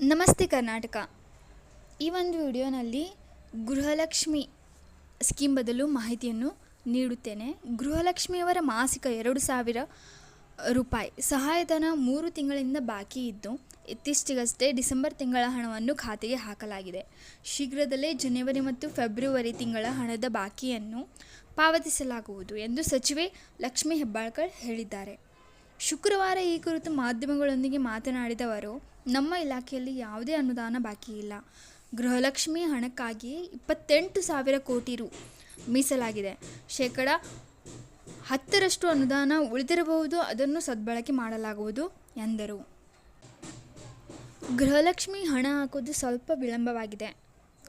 ನಮಸ್ತೆ ಕರ್ನಾಟಕ. ಈ ಒಂದು ವಿಡಿಯೋನಲ್ಲಿ ಗೃಹಲಕ್ಷ್ಮಿ ಸ್ಕೀಮ್ ಬದಲು ಮಾಹಿತಿಯನ್ನು ನೀಡುತ್ತೇನೆ. ಗೃಹಲಕ್ಷ್ಮಿಯವರ ಮಾಸಿಕ ಎರಡು ಸಾವಿರ ರೂಪಾಯಿ ಸಹಾಯಧನ ಮೂರು ತಿಂಗಳಿಂದ ಬಾಕಿ ಇದ್ದು, ಇತ್ತೀಚೆಗಷ್ಟೇ ಡಿಸೆಂಬರ್ ತಿಂಗಳ ಹಣವನ್ನು ಖಾತೆಗೆ ಹಾಕಲಾಗಿದೆ. ಶೀಘ್ರದಲ್ಲೇ ಜನವರಿ ಮತ್ತು ಫೆಬ್ರವರಿ ತಿಂಗಳ ಹಣದ ಬಾಕಿಯನ್ನು ಪಾವತಿಸಲಾಗುವುದು ಎಂದು ಸಚಿವೆ ಲಕ್ಷ್ಮೀ ಹೆಬ್ಬಾಳ್ಕರ್ ಹೇಳಿದ್ದಾರೆ. ಶುಕ್ರವಾರ ಈ ಕುರಿತು ಮಾಧ್ಯಮಗಳೊಂದಿಗೆ ಮಾತನಾಡಿದ ಅವರು ನಮ್ಮ ಇಲಾಖೆಯಲ್ಲಿ ಯಾವುದೇ ಅನುದಾನ ಬಾಕಿ ಇಲ್ಲ. ಗೃಹಲಕ್ಷ್ಮಿ ಹಣಕ್ಕಾಗಿ ಇಪ್ಪತ್ತೆಂಟು ಸಾವಿರ ಕೋಟಿ ರು ಮೀಸಲಾಗಿದೆ. ಶೇಕಡ ಹತ್ತರಷ್ಟು ಅನುದಾನ ಉಳಿದಿರಬಹುದು, ಅದನ್ನು ಸದ್ಬಳಕೆ ಮಾಡಲಾಗುವುದು ಎಂದರು. ಗೃಹಲಕ್ಷ್ಮಿ ಹಣ ಹಾಕೋದು ಸ್ವಲ್ಪ ವಿಳಂಬವಾಗಿದೆ.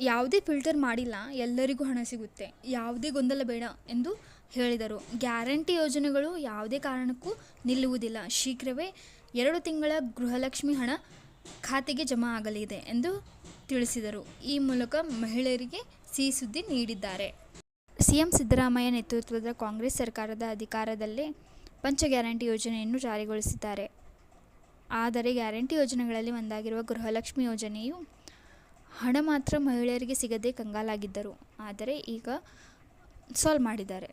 ಯಾವುದೇ ಫಿಲ್ಟರ್ ಮಾಡಿಲ್ಲ, ಎಲ್ಲರಿಗೂ ಹಣ ಸಿಗುತ್ತೆ. ಯಾವುದೇ ಗೊಂದಲ ಬೇಡ ಎಂದು ಹೇಳಿದರು. ಗ್ಯಾರಂಟಿ ಯೋಜನೆಗಳು ಯಾವುದೇ ಕಾರಣಕ್ಕೂ ನಿಲ್ಲುವುದಿಲ್ಲ. ಶೀಘ್ರವೇ ಎರಡು ತಿಂಗಳ ಗೃಹಲಕ್ಷ್ಮಿ ಹಣ ಖಾತೆಗೆ ಜಮಾ ಆಗಲಿದೆ ಎಂದು ತಿಳಿಸಿದರು. ಈ ಮೂಲಕ ಮಹಿಳೆಯರಿಗೆ ಸಿಹಿ ಸುದ್ದಿ ನೀಡಿದ್ದಾರೆ. ಸಿಎಂ ಸಿದ್ದರಾಮಯ್ಯ ನೇತೃತ್ವದ ಕಾಂಗ್ರೆಸ್ ಸರ್ಕಾರದ ಅಧಿಕಾರದಲ್ಲೇ ಪಂಚ ಗ್ಯಾರಂಟಿ ಯೋಜನೆಯನ್ನು ಜಾರಿಗೊಳಿಸಿದ್ದಾರೆ. ಆದರೆ ಗ್ಯಾರಂಟಿ ಯೋಜನೆಗಳಲ್ಲಿ ಒಂದಾಗಿರುವ ಗೃಹಲಕ್ಷ್ಮಿ ಯೋಜನೆಯು ಹಣ ಮಾತ್ರ ಮಹಿಳೆಯರಿಗೆ ಸಿಗದೆ ಕಂಗಾಲಾಗಿದ್ದರು. ಆದರೆ ಈಗ ಸಾಲ್ವ್ ಮಾಡಿದ್ದಾರೆ.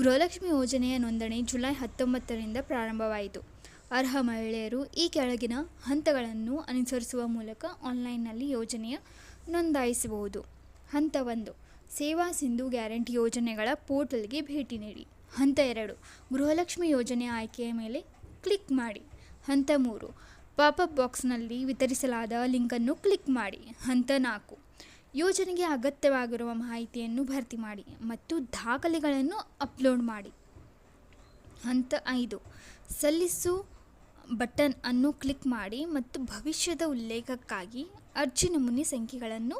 ಗೃಹಲಕ್ಷ್ಮಿ ಯೋಜನೆಯ ನೋಂದಣಿ ಜುಲೈ ಹತ್ತೊಂಬತ್ತರಿಂದ ಪ್ರಾರಂಭವಾಯಿತು. ಅರ್ಹ ಮಹಿಳೆಯರು ಈ ಕೆಳಗಿನ ಹಂತಗಳನ್ನು ಅನುಸರಿಸುವ ಮೂಲಕ ಆನ್ಲೈನ್ನಲ್ಲಿ ಯೋಜನೆಯ ನೋಂದಾಯಿಸಬಹುದು. ಹಂತ ಒಂದು, ಸೇವಾ ಸಿಂಧು ಗ್ಯಾರಂಟಿ ಯೋಜನೆಗಳ ಪೋರ್ಟಲ್ಗೆ ಭೇಟಿ ನೀಡಿ. ಹಂತ ಎರಡು, ಗೃಹಲಕ್ಷ್ಮಿ ಯೋಜನೆ ಆಯ್ಕೆಯ ಮೇಲೆ ಕ್ಲಿಕ್ ಮಾಡಿ. ಹಂತ ಮೂರು, ಪಾಪಪ್ ಬಾಕ್ಸ್ನಲ್ಲಿ ವಿತರಿಸಲಾದ ಲಿಂಕನ್ನು ಕ್ಲಿಕ್ ಮಾಡಿ. ಹಂತ ನಾಲ್ಕು, ಯೋಜನೆಗೆ ಅಗತ್ಯವಾಗಿರುವ ಮಾಹಿತಿಯನ್ನು ಭರ್ತಿ ಮಾಡಿ ಮತ್ತು ದಾಖಲೆಗಳನ್ನು ಅಪ್ಲೋಡ್ ಮಾಡಿ. ಹಂತ ಐದು, ಸಲ್ಲಿಸು ಬಟನ್ ಅನ್ನು ಕ್ಲಿಕ್ ಮಾಡಿ ಮತ್ತು ಭವಿಷ್ಯದ ಉಲ್ಲೇಖಕ್ಕಾಗಿ ಅರ್ಜಿ ನಮೂನೆ ಸಂಖ್ಯೆಗಳನ್ನು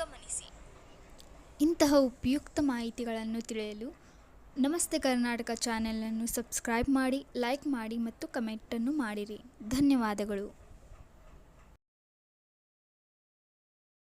ಗಮನಿಸಿ. ಇಂತಹ ಉಪಯುಕ್ತ ಮಾಹಿತಿಗಳನ್ನು ತಿಳಿಯಲು ನಮಸ್ತೆ ಕರ್ನಾಟಕ ಚಾನೆಲನ್ನು ಸಬ್ಸ್ಕ್ರೈಬ್ ಮಾಡಿ, ಲೈಕ್ ಮಾಡಿ ಮತ್ತು ಕಮೆಂಟನ್ನು ಮಾಡಿರಿ. ಧನ್ಯವಾದಗಳು.